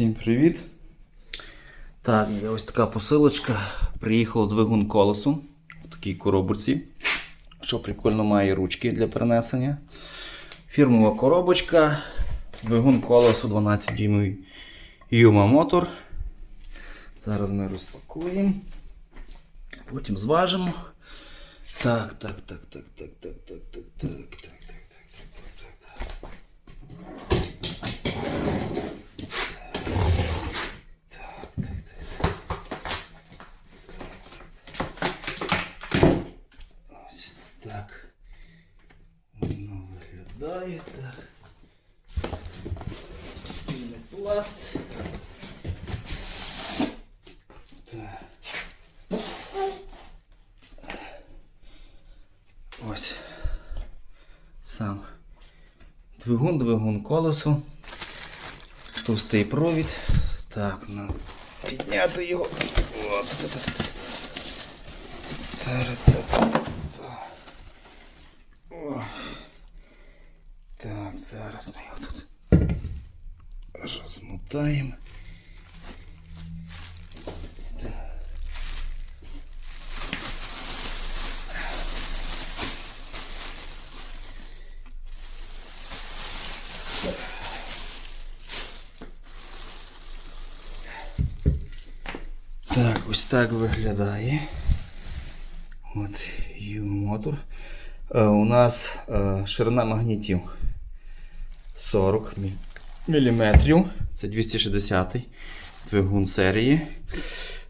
Всім привіт! Так, ось така посилочка. Приїхало двигун колесу в такій коробочці. Що прикольно має ручки для перенесення. Фірмова коробочка. Двигун колесу 12 дюймовий Юма мотор. Зараз ми розпакуємо. Потім зважимо. Так, так, так, так, так, так, так, так, так, так, так, так. Ось так. Воно виглядає так. Пінопласт. Так. Ось. Сам двигун, двигун колесо. Товстий провід. Так, ну, підняти його. От. Та-ра-та-та. Ось. Так, зараз ми його тут розмотаємо. Так. Так, ось так виглядає. От Ю-мотор. Е, у нас е, ширина магнітів 40 мм. Це 260 двигун серії.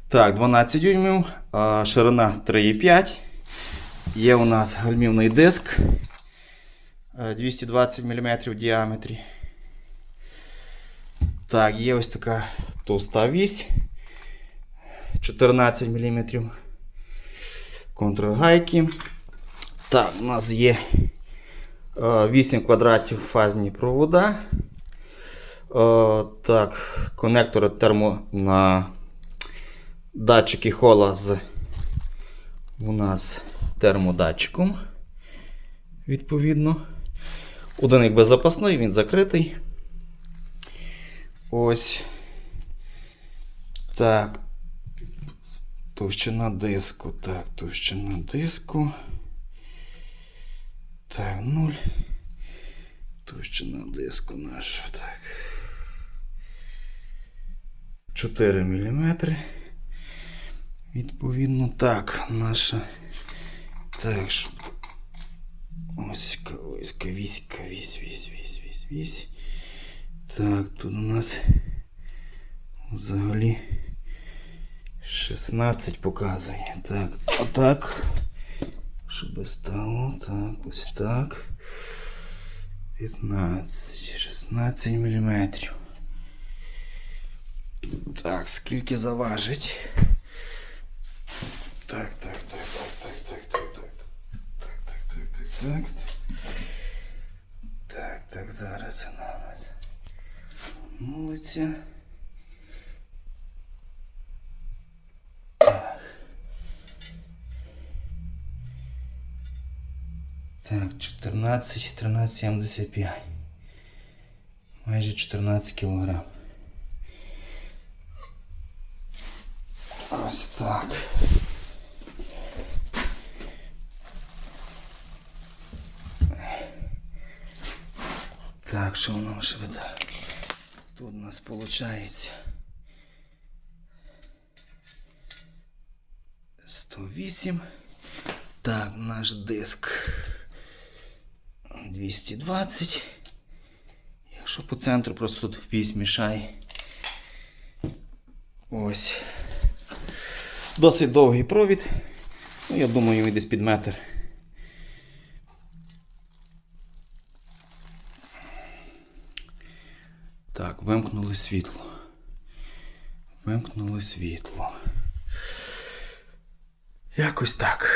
Так, 12 дюймів, ширина 3,5. Є у нас гальмівний диск е, 220 мм в діаметрі. Так, є ось така товста вісь 14 мм. Контргайки. Так, у нас є е, 8 квадратів фазні провода. Е, так, конектори термо на датчики хола з у нас термодатчиком. Відповідно. Один якби запасний, він закритий. Ось. Так. Товщина диску. Так, товщина диску. Так, 0. Товщина диску наша. Так. 4 мм. Відповідно, так, наша. Так, що. Ось ось вісь, вісь, вісь, вісь, вісь, вісь. Так, тут у нас взагалі 16 показує. Так, отак щоб стало. Так, ось так. 15-16 мм. Так, скільки заважить? Так, так, так, так, так, так, так, так. Так, так, так, так, так. Так, так, зараз у нас. Молиться. Так, 14, 13,75. Майже 14 кілограм. Ось так. Так, що може бути? Тут у нас виходить 108. Так, наш диск 220. Якщо по центру просто тут вісь мішає. Ось. Досить довгий провід. Ну, я думаю, він десь під метр. Так, вимкнули світло. Вимкнули світло. Якось так.